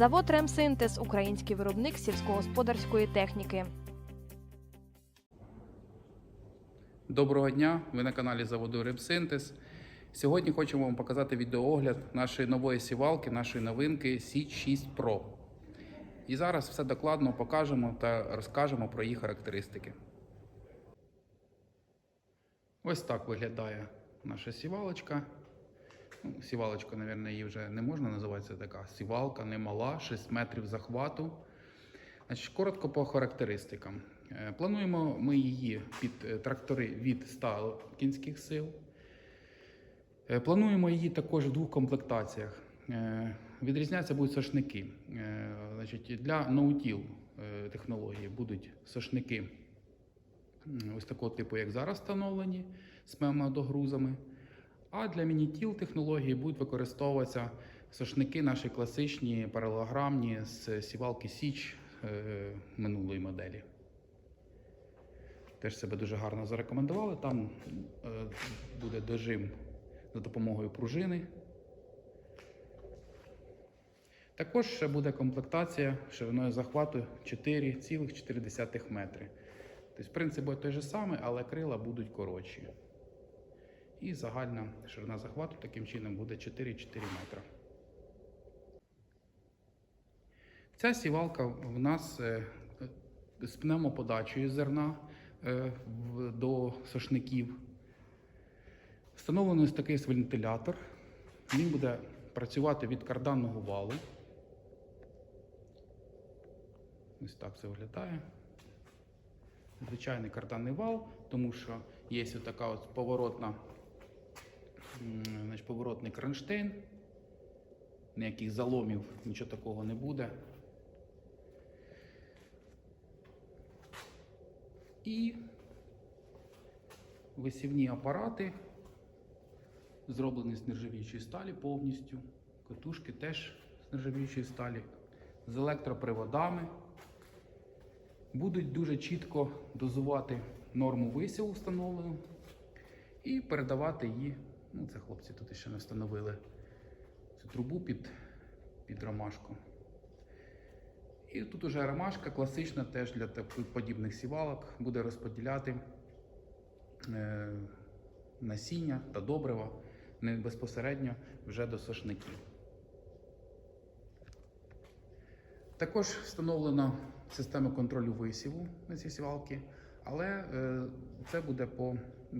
Завод Ремсинтез український виробник сільськогосподарської техніки. Доброго дня! Ви на каналі заводу Рибсинтез. Сьогодні хочемо вам показати відеоогляд нашої нової сівалки, нашої новинки Січ 6 Pro. І зараз все докладно покажемо та розкажемо про її характеристики. Ось так виглядає наша сівалочка. Сівалочка, мабуть, її вже не можна називати це така. Сівалка не мала, 6 метрів захвату. Значить, коротко по характеристикам. Е, Плануємо ми її під е, трактори від 100 кінських сил. Е, Плануємо її також в двох комплектаціях. Відрізняться будуть сошники. Значить, для ноутіл технології будуть сошники ось такого типу, як зараз встановлені з мемодогрузами. А для мінітіл технології будуть використовуватися сошники наші класичні паралелограмні з сівалки Січ е, минулої моделі. Теж себе дуже гарно зарекомендували. Там е, буде дожим за допомогою пружини. Також ще буде комплектація шириною захвату 4,4 метри. Тобто принцип буде той же самий, але крила будуть коротші. І загальна ширина захвату таким чином буде 4,4 метра. Ця сівалка в нас е, з пневмоподачею зерна е, до сошників. Встановлений такий вентилятор. Він буде працювати від карданного валу. Ось так це виглядає. Звичайний карданний вал, тому що є ось така ось поворотна, поворотний кронштейн. Ніяких заломів, нічого такого не буде. І висівні апарати зроблені з нержавіючої сталі повністю. Катушки теж з нержавіючої сталі, з електроприводами. Будуть дуже чітко дозувати норму висіву встановлену і передавати її. Ну, це хлопці тут ще не встановили цю трубу під, під ромашку. І тут уже ромашка класична теж для подібних сівалок буде розподіляти е, насіння та добрива не безпосередньо вже до сошників. Також встановлена система контролю висіву на ці сівалки, але е, це буде по,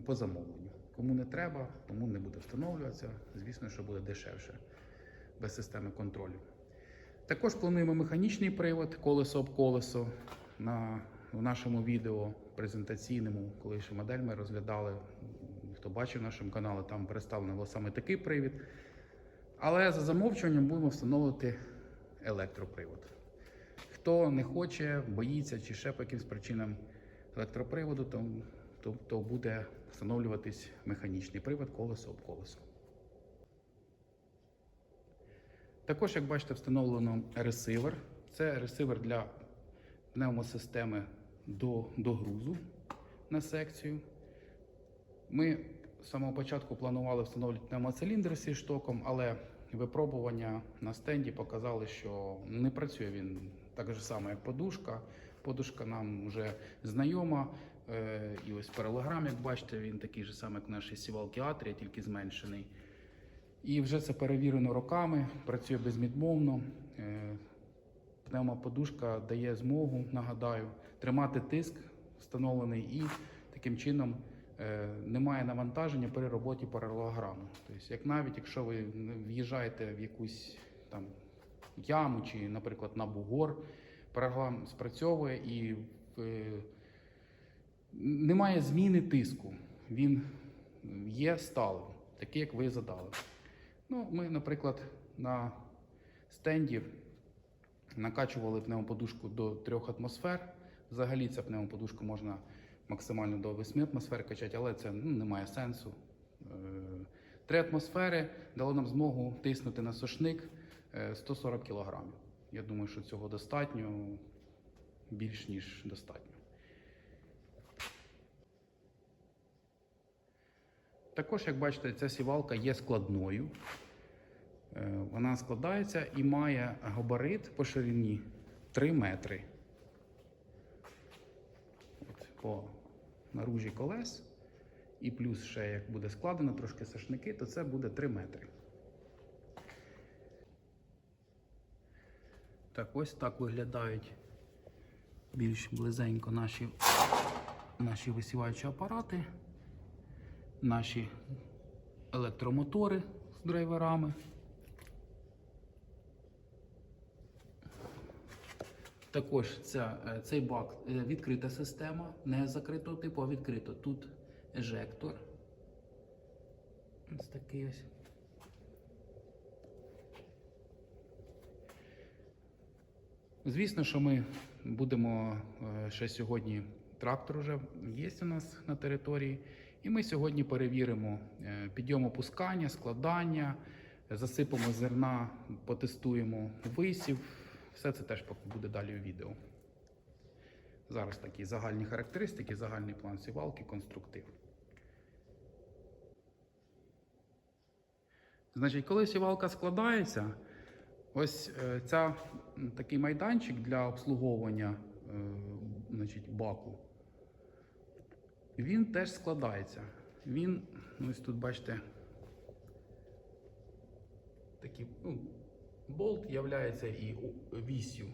по замовленню. Кому не треба, тому не буде встановлюватися. Звісно, що буде дешевше без системи контролю. Також плануємо механічний привод колесо об колесо. На, в нашому відео презентаційному, коли ще модель ми розглядали, хто бачив нашому каналі, там представлено саме такий привід. Але за замовчуванням будемо встановлювати електропривод. Хто не хоче, боїться чи ще по якимсь причинам електроприводу, то, то, то буде встановлюватись механічний привод колесо об колесо. Також, як бачите, встановлено ресивер. Це ресивер для пневмосистеми до, до грузу на секцію. Ми з самого початку планували встановити пневмоциліндр зі штоком, але випробування на стенді показали, що не працює він так же само, як подушка. Подушка нам вже знайома. Е, І ось паралограм, як бачите, він такий же самий, як наші сівалки Атрія, тільки зменшений. І вже це перевірено роками, працює безмідмовно. Е, Пневмоподушка дає змогу, нагадаю, тримати тиск встановлений і таким чином е, немає навантаження при роботі паралелограму. Тобто, як навіть якщо ви в'їжджаєте в якусь там яму чи, наприклад, на бугор, паралелограм спрацьовує і немає зміни тиску. Він є сталим, такий, як ви задали. Ну, ми, наприклад, на стенді накачували пневмоподушку до 3 атмосфер. Взагалі ця пневмоподушка можна максимально до 8 атмосфер качати, але це ну, не має сенсу. Е, Три атмосфери дало нам змогу тиснути на сошник е, 140 кг. Я думаю, що цього достатньо, більш ніж достатньо. Також, як бачите, ця сівалка є складною. Е, Вона складається і має габарит по ширині 3 метри. От, по наружі колес. І плюс ще як буде складено трошки сашники, то це буде 3 метри. Так, ось так виглядають більш близенько наші, наші висіваючі апарати, наші електромотори з драйверами. Також ця, е, цей бак е, відкрита система, не закритого типу, а відкрито. Тут ежектор. Ось такий ось. Звісно, що ми будемо е, ще сьогодні. Трактор вже є у нас на території, і ми сьогодні перевіримо е, підйом опускання, складання, засипемо зерна, потестуємо висів. Все це теж буде далі у відео. Зараз такі загальні характеристики, загальний план сівалки, конструктив. Значить, коли сівалка складається, ось е, ця такий майданчик для обслуговування е, значить, баку, він теж складається. Він, ну, ось тут бачите, такий, ну, болт являється і вісю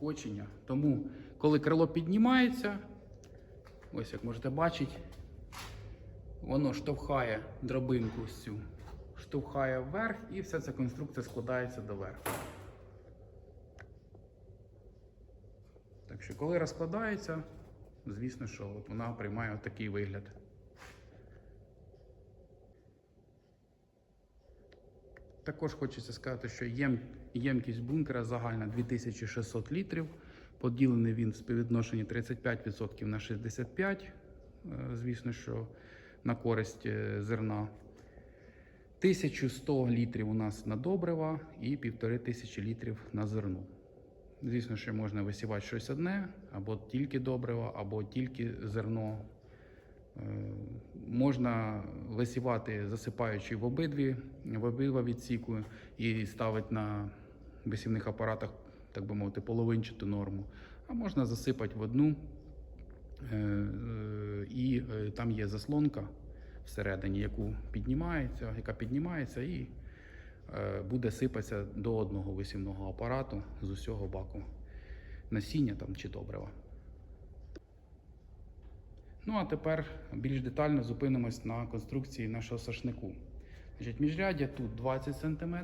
кочення. Тому, коли крило піднімається, ось як можете бачити, воно штовхає драбинку ось цю, штовхає вверх, і вся ця конструкція складається доверху. Так що, коли розкладається, звісно, що от вона приймає такий вигляд. Також хочеться сказати, що єм, ємкість бункера загальна 2600 літрів. Поділений він в співвідношенні 35% на 65%, е, звісно, що на користь е, зерна. 1100 літрів у нас на добрива і 1500 літрів на зерно. Звісно, що можна висівати щось одне, або тільки добрива, або тільки зерно. Е, Можна висівати, засипаючи в обидві, в обидва відсіку і ставити на висівних апаратах, так би мовити, половинчату норму. А можна засипати в одну, е, е, і там є заслонка всередині, яку піднімається, яка піднімається і буде сипатися до одного висівного апарату з усього баку насіння там чи добрива. Ну а тепер більш детально зупинимось на конструкції нашого сашнику. Значить, міжряддя тут 20 см.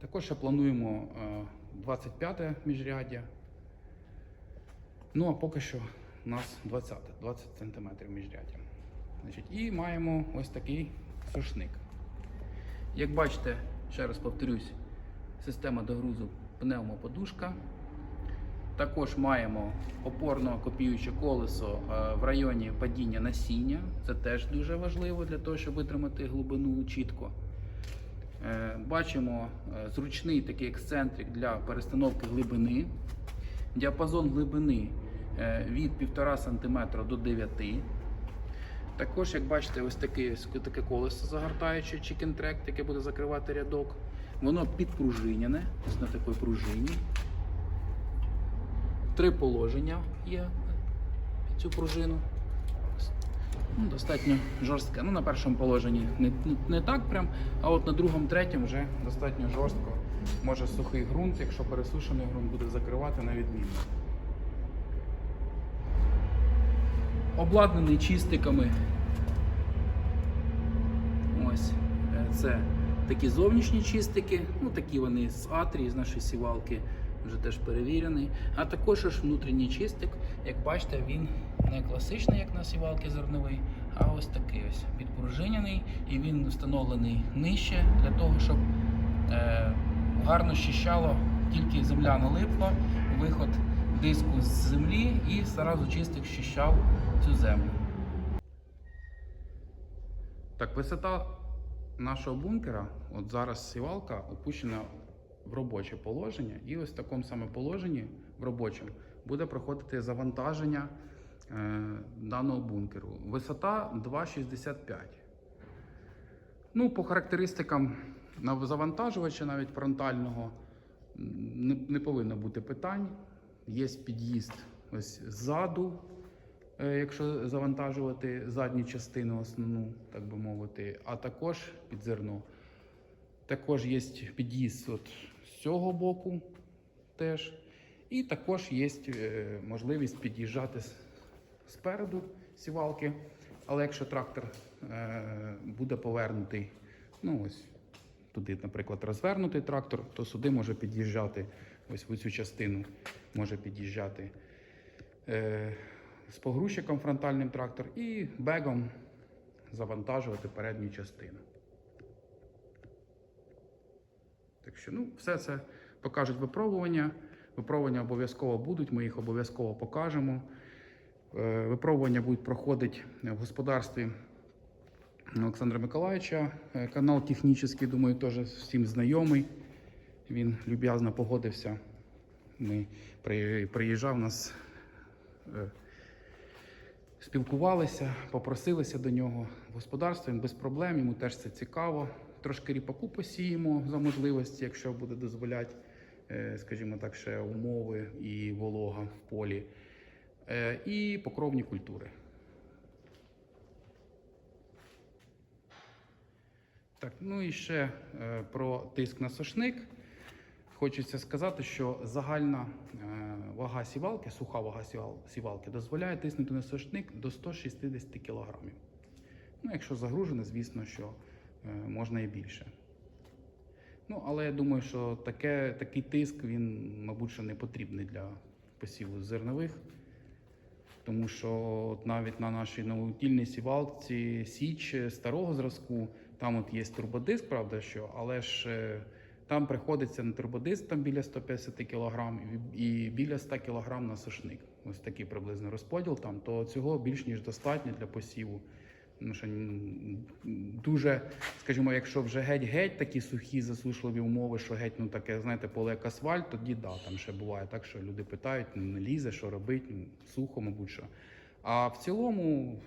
Також ще плануємо е, 25 міжряддя. Ну а поки що у нас 20, 20 см міжряддя. Значить, і маємо ось такий сушник. Як бачите, ще раз повторюсь, система догрузу пневмоподушка. Також маємо опорно-копіюче колесо е, в районі падіння насіння. Це теж дуже важливо для того, щоб витримати глибину чітко. Е, Бачимо е, зручний такий ексцентрик для перестановки глибини. Діапазон глибини від 1,5 см до 9 Також, як бачите, ось таке, таке колесо загортаюче Chicken Track, яке буде закривати рядок. Воно підпружиняне, ось на такій пружині. Три положення є під цю пружину. Ну, достатньо жорстке. Ну, на першому положенні не, не так прям, а от на другому, третьому вже достатньо жорстко. Може сухий ґрунт, якщо пересушений ґрунт буде закривати на відмінно. Обладнаний чистиками. Ось е, це такі зовнішні чистики, ну такі вони з атрії, з нашої сівалки, вже теж перевірений. А також аж внутрішній чистик, як бачите, він не класичний, як на сівалки зерновий, а ось такий ось підпружиняний, і він встановлений нижче для того, щоб е, гарно щищало, тільки земля налипла, виход диску з землі і зразу чистик щищав цю землю. Так, висота нашого бункера, от зараз сівалка опущена в робоче положення, і ось в такому саме положенні в робочому буде проходити завантаження е, даного бункеру. Висота 2,65. Ну, по характеристикам завантажувача навіть фронтального не, не повинно бути питань. Є під'їзд ось ззаду, якщо завантажувати задню частину основну, так би мовити, а також під зерно. Також є під'їзд от з цього боку теж. І також є е, можливість під'їжджати спереду сівалки. Але якщо трактор е, буде повернутий, ну ось туди, наприклад, розвернутий трактор, то сюди може під'їжджати, ось в цю частину може під'їжджати е, з погрузчиком фронтальним трактор і бегом завантажувати передню частину. Так що, ну, все це покажуть випробування. Випробування обов'язково будуть, ми їх обов'язково покажемо. Е, Випробування будуть проходити в господарстві Олександра Миколаївича. Е, Канал технічний, думаю, теж всім знайомий. Він люб'язно погодився. Ми при- приїжджав нас, е, спілкувалися, попросилися до нього в господарство. Він без проблем, йому теж це цікаво. Трошки ріпаку посіємо за можливості, якщо буде дозволяти, е, скажімо так, ще умови і волога в полі. Е, І покровні культури. Так, ну і ще е, про тиск на сошник. Хочеться сказати, що загальна е, вага сівалки, суха вага сівалки, дозволяє тиснути на сошник до 160 кг. Ну, якщо загружено, звісно, що е, можна і більше. Ну, але я думаю, що таке, такий тиск, він, мабуть, що не потрібний для посіву зернових. Тому що от навіть на нашій новотільній сівалці Січ старого зразку, там от є турбодиск, правда, що, але ж е, там приходиться на турбодиск там біля 150 кг і біля 100 кг на сушник. Ось такий приблизно розподіл там, то цього більш ніж достатньо для посіву. Тому що дуже, скажімо, якщо вже геть-геть такі сухі засушливі умови, що геть, ну таке, знаєте, поле як асфальт, тоді да, там ще буває так, що люди питають, ну, не лізе, що робить, ну, сухо, мабуть, що. А в цілому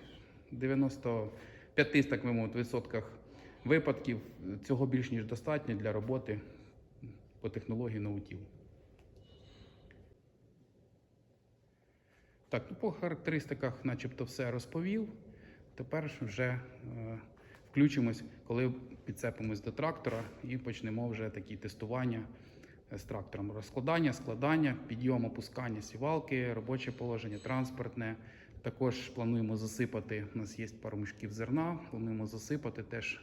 95 так би мовити, відсотках випадків цього більш ніж достатньо для роботи по технології ноутів. Так, ну по характеристиках, начебто, все розповів. Тепер вже е, включимось, коли підцепимось до трактора і почнемо вже такі тестування е, з трактором. Розкладання, складання, підйом, опускання сівалки, робоче положення, транспортне. Також плануємо засипати. У нас є пару мішків зерна. Плануємо засипати теж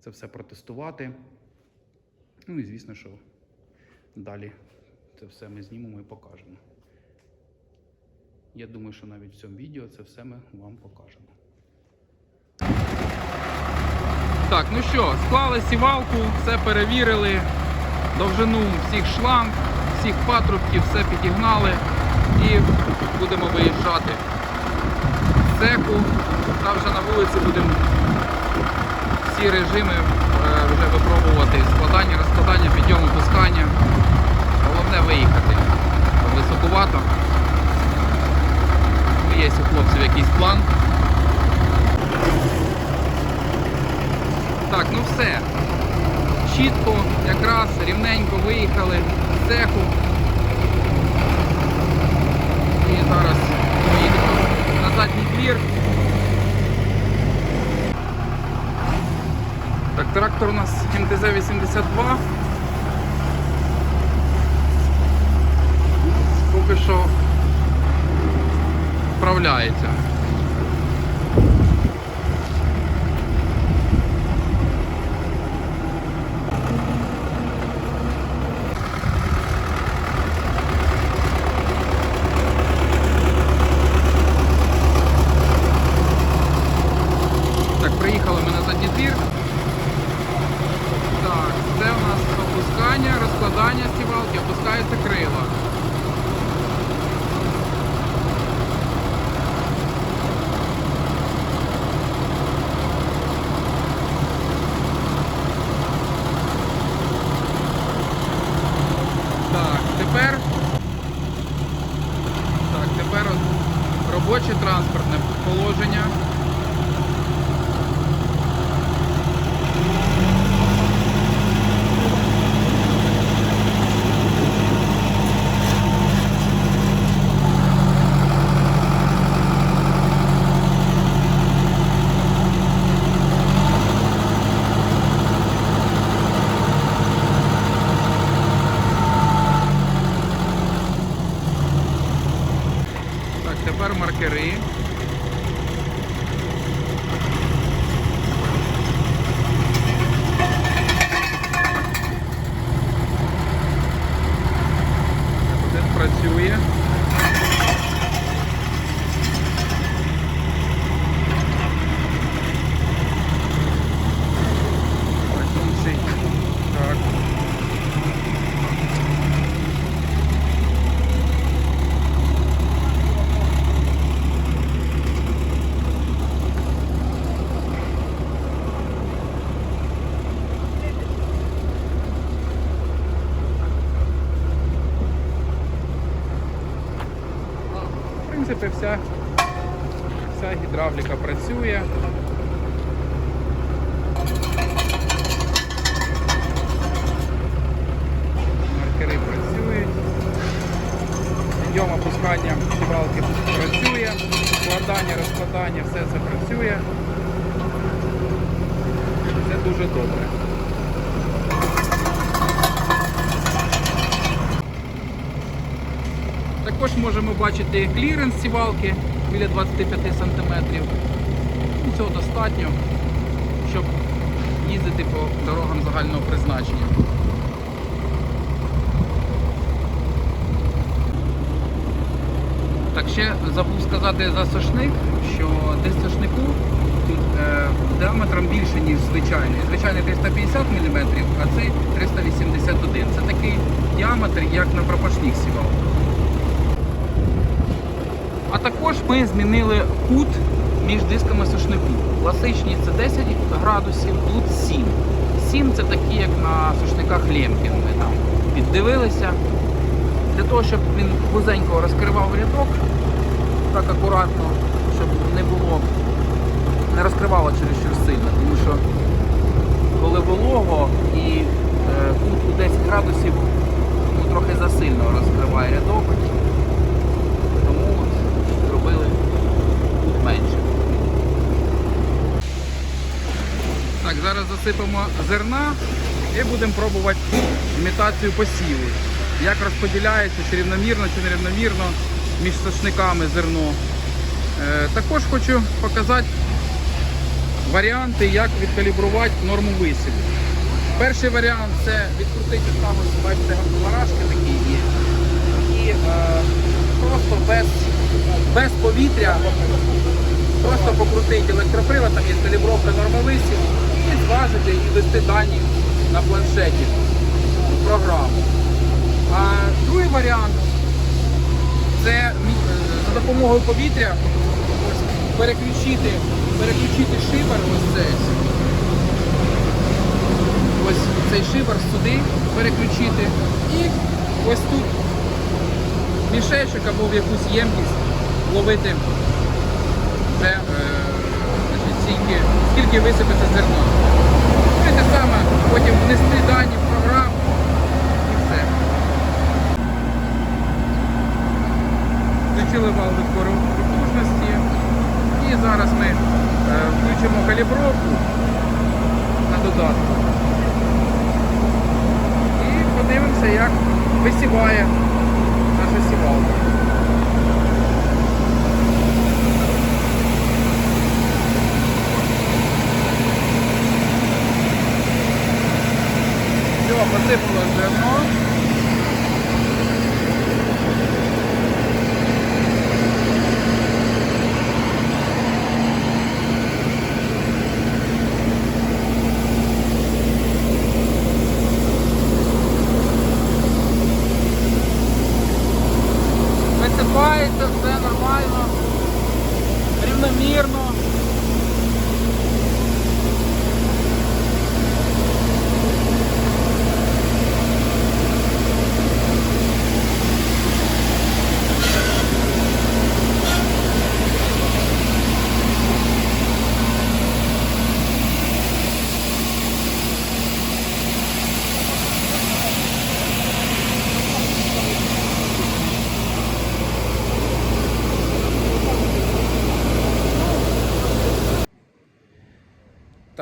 це все протестувати. Ну і звісно, що далі це все ми знімемо і покажемо. Я думаю, що навіть в цьому відео це все ми вам покажемо. Так, ну що, склали сівалку, все перевірили, довжину всіх шланг, всіх патрубків, все підігнали і будемо виїжджати з цеху. Там вже на вулиці будемо всі режими вже випробувати. Складання, розкладання, підйом, опускання. Головне виїхати. Високувато. Ну, Є у хлопців якийсь план. Так, ну все. Чітко, якраз рівненько виїхали з цеху. І зараз поїдемо на задній двір. Так, трактор у нас МТЗ-82. Поки що вправляється. Так, приїхали ми на задній двір. Так, це у нас опускання, розкладання сівалки, опускається крила. Так, тепер. Так, тепер от робоче транспортне положення. принципі, вся, гідравліка працює. Маркери працюють. Підйом опускання сівалки працює, складання, розкладання, все це працює. Це дуже добре. Також можемо бачити кліренс сівалки біля 25 см. Цього достатньо, щоб їздити по дорогам загального призначення. Так, ще забув сказати за сошник, що десь сошнику тут е, діаметром більше, ніж звичайний. Звичайний 350 мм, а цей 381 Це такий діаметр, як на пропашніх сівалках. А також ми змінили кут між дисками сушників. Класичні це 10 градусів, тут 7. 7 це такі, як на сушниках Лємкін. Ми там піддивилися. Для того, щоб він вузенько розкривав рядок, так акуратно, щоб не було, не розкривало чересчур сильно. Тому що коли волого і е, кут у 10 градусів ну, трохи засильно розкриває рядок. Тому от зробили тут менше. Так, зараз зерна і будемо пробувати імітацію посіву. Як розподіляється, чи рівномірно, чи нерівномірно між сошниками зерно. Е, також хочу показати варіанти, як відкалібрувати норму висіву. Перший варіант це відкрутити там, бачите, барашки такі є. І е, просто без, без повітря просто покрутити електропривод, там є калібровка нормовисів, і зважити і ввести дані на планшеті в програму. А другий варіант це е, за допомогою повітря переключити, переключити шибер ось цей. Ось цей шибер сюди переключити і ось тут мішечок або в якусь ємкість ловити вже е, значить, скільки, скільки висипеться зерно. Ну те саме, потім внести дані в програму і все. Включили вал відбору потужності. І зараз ми е, включимо калібровку на додатку. І подивимося, як висіває наша сівалка. Все, посипало зерно. Висипається все нормально, рівномірно.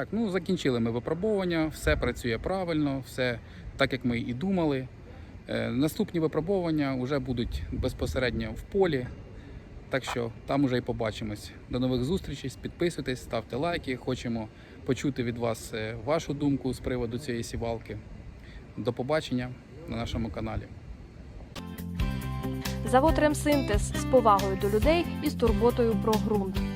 Так, ну закінчили ми випробовування, все працює правильно, все так, як ми і думали. Е, наступні випробовування вже будуть безпосередньо в полі. Так що там уже і побачимось. До нових зустрічей, підписуйтесь, ставте лайки. Хочемо почути від вас е, вашу думку з приводу цієї сівалки. До побачення на нашому каналі. Завод Ремсинтез з повагою до людей і з турботою про ґрунт.